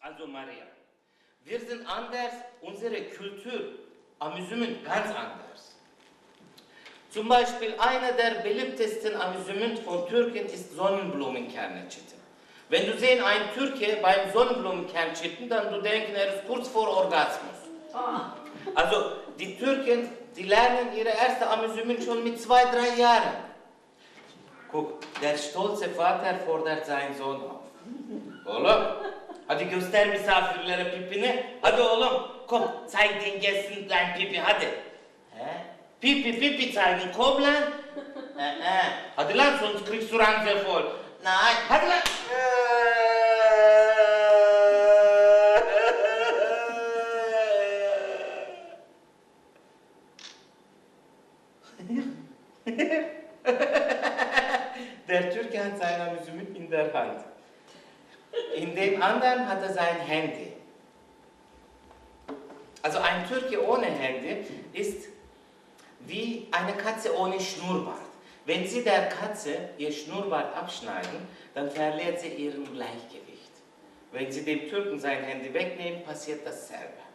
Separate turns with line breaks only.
Also Maria, wir sind anders, unsere Kultur, Amüsement ganz anders. Zum Beispiel einer der beliebtesten Amüsement von Türken ist Sonnenblumenkernetschitten. Wenn du sehen einen Türke beim Sonnenblumenkernschitten, dann du denken, er ist kurz vor Orgasmus. Also die Türken, die lernen ihre erste Amüsement schon mit zwei, drei Jahren. Guck, der stolze Vater fordert seinen Sohn auf. Oğlum, Hadi göster misafirlere pipini. Hadi oğlum. Kom. Saydın gelsin lan pipi hadi. He? Pipi pipi saydın kom lan. he, he. Hadi lan son 40 suran zefol. Nein. Hadi lan. Der Türkern seiner Müsümün in der Hand. In dem anderen hat er sein Handy. Also ein Türke ohne Handy ist wie eine Katze ohne Schnurrbart. Wenn Sie der Katze ihr Schnurrbart abschneiden, dann verliert sie ihren Gleichgewicht. Wenn Sie dem Türken sein Handy wegnehmen, passiert dasselbe.